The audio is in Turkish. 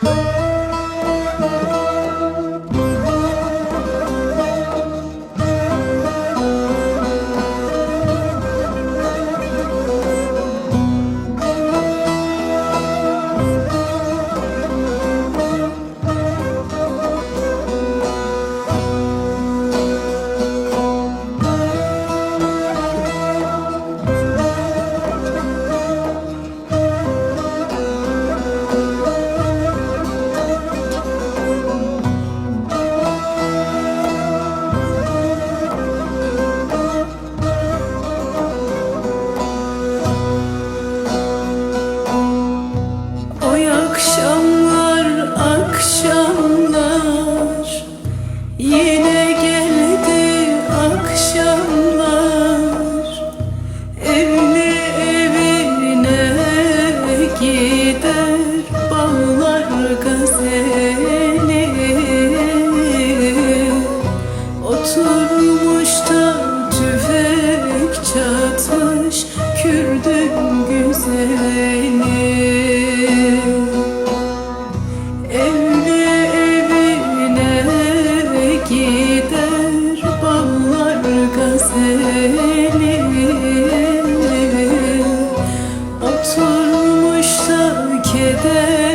Oh seni Evli evine gider bağlar gazeli. Oturmuş da keder